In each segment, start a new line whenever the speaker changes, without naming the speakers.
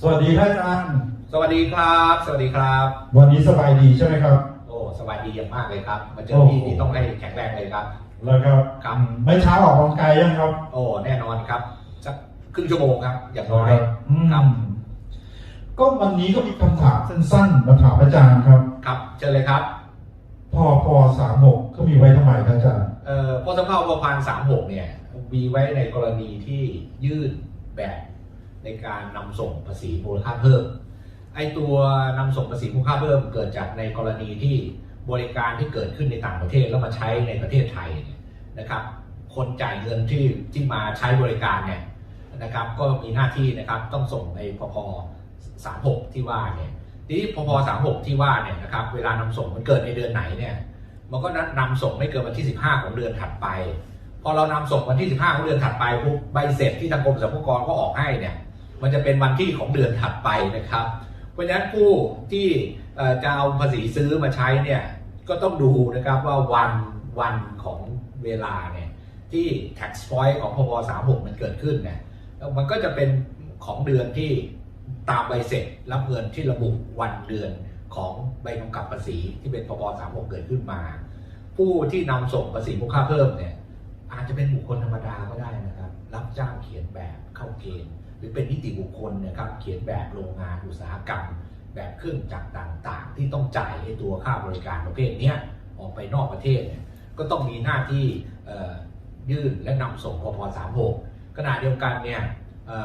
สวัสดีท่านอาจารย์
สวัสดีครับ สวัสดีครับ
วันนี้สบายดีใช่ไหมครับ
โอ้สบายดีอย่างมากเลยครับ มาเจอ
โอ้
พี่นี่ต้องให้แข็งแรงเลยครับ
แล้วครับ
ครับ
ไม่เช้าออกกำลังกายยังครับ
โอ้แน่นอนครับสักครึ่งชั่วโมงครับ อย่างน้อย
อืม
ครับ
ก็วันนี้ก็มีคำถามสั้นๆมาถามอาจารย์ครับ
ครับเชิญเลยครับ
พอพอสามหกก็มีไว้ทำไมครับอาจารย์
เอ่อพอสำเภาประพันธ์สามหกเนี่ย มีไว้ในกรณีที่ยื่นแบบ ในการนำส่งภาษีมูลค่าเพิ่ม ไอตัวนำส่งภาษีมูลค่าเพิ่มเกิดจากในกรณีที่บริการที่เกิดขึ้นในต่างประเทศแล้วมาใช้ในประเทศไทยนะครับ คนจ่ายเงินที่ที่มาใช้บริการเนี่ยนะครับ ก็มีหน้าที่นะครับต้องส่งในพพ36ที่ว่าเนี่ยทีนี้พพ36ที่ว่าเนี่ยนะครับเวลานำส่งมันเกิดในเดือนไหนเนี่ยมันก็นัดนำส่งไม่เกินวันที่ 15 ของเดือนถัดไป พอเรานำส่งวันที่ 15 ของเดือนถัดไปปุ๊บใบเสร็จที่ทางกรมสรรพากรก็ออกให้เนี่ย มันจะเป็นวันที่ของเดือนถัดไปนะครับ เพราะฉะนั้นผู้ที่จะเอาภาษีซื้อมาใช้เนี่ยก็ต้องดูนะครับว่าวันวันของเวลาเนี่ยที่ tax point ของพบ36 มันเกิดขึ้นเนี่ยมันก็จะเป็นของเดือนที่ตามใบเสร็จรับเงินที่ระบุวันเดือนของใบกำกับภาษีที่เป็นพบ36 เกิดขึ้นมา ผู้ที่นำส่งภาษีมูลค่าเพิ่มเนี่ยอาจจะเป็นบุคคลธรรมดาก็ได้นะครับ รับจ้างเขียนแบบเข้าเกณฑ์ หรือเป็นนิติบุคคลนะครับเขียนแบบโรงงานอุตสาหกรรม แบบเครื่องจักรต่างๆ ที่ต้องจ่ายไอ้ตัวค่าบริการประเภทนี้ออกไปนอกประเทศเนี่ยก็ต้องมีหน้าที่ยื่นและนำส่งพพ36ขณะเดียวกันเนี่ย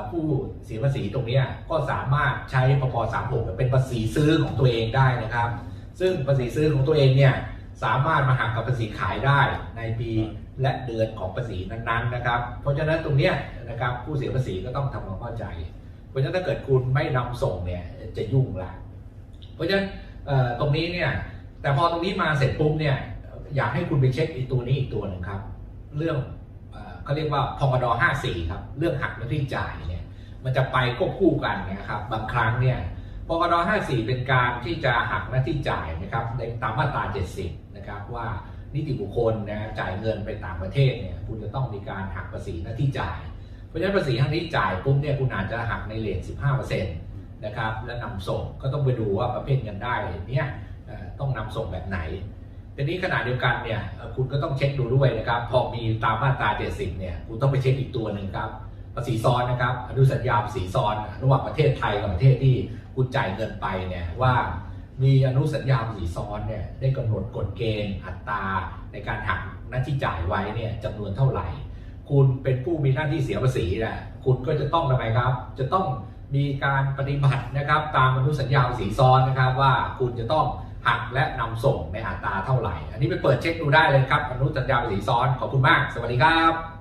ผู้เสียภาษีตรงนี้ก็สามารถใช้พพ36เป็นภาษีซื้อของตัวเองได้นะครับ ซึ่งภาษีซื้อของตัวเองเนี่ย สามารถมาหักกับภาษีขายได้ในปีและเดือนของภาษีนั้นๆนะครับ เพราะฉะนั้นตรงเนี้ยนะครับผู้เสียภาษีก็ต้องทำความเข้าใจ เพราะฉะนั้นถ้าเกิดคุณไม่นำส่งเนี่ยจะยุ่งละเพราะฉะนั้นตรงนี้เนี่ยแต่พอตรงนี้มาเสร็จปุ๊บเนี่ยอยากให้คุณไปเช็คอีกตัวนี้อีกตัวหนึ่งครับ เรื่องเอเขาเรียกว่าพงด54 ครับ เรื่องหักหน้าที่จ่ายเนี่ยมันจะไปควบคู่กันนะครับบางครั้งเนี่ยพงด54 เป็นการที่จะหักหน้าที่จ่ายนะครับในตามมาตรา 70 นะครับว่านิติบุคคลนะจ่ายเงินไปต่างประเทศเนี่ยคุณจะต้องมีการหักภาษีหน้าที่จ่าย เพราะฉะนั้นภาษีทางนี้จ่ายปุ๊บเนี่ยคุณอาจจะหักในเลท15%นะครับและนำส่งก็ต้องไปดูว่าประเภทเงินได้เนี่ยต้องนำส่งแบบไหนทีนี้ขณะเดียวกันเนี่ยคุณก็ต้องเช็คดูด้วยนะครับ พอมีตามมาตรา 70 เนี่ยคุณต้องไปเช็คอีกตัวหนึ่งครับภาษีซ้อนนะครับอนุสัญญาภาษีซ้อน ระหว่างประเทศไทยกับประเทศที่คุณจ่ายเงินไปเนี่ยว่า มีอนุสัญญาภาษีซ้อนเนี่ยได้กำหนดกฎเกณฑ์อัตราในการหักหน้าที่จ่ายไว้เนี่ยจำนวนเท่าไหร่ คุณเป็นผู้มีหน้าที่เสียภาษีนะคุณก็จะต้องทำไมครับ จะต้องมีการปฏิบัตินะครับ ตามอนุสัญญาภาษีซ้อนนะครับ ว่าคุณจะต้องหักและนำส่งในอัตราเท่าไหร่ อันนี้ไปเปิดเช็คดูได้เลยครับอนุสัญญาภาษีซ้อนขอบคุณมาก สวัสดีครับ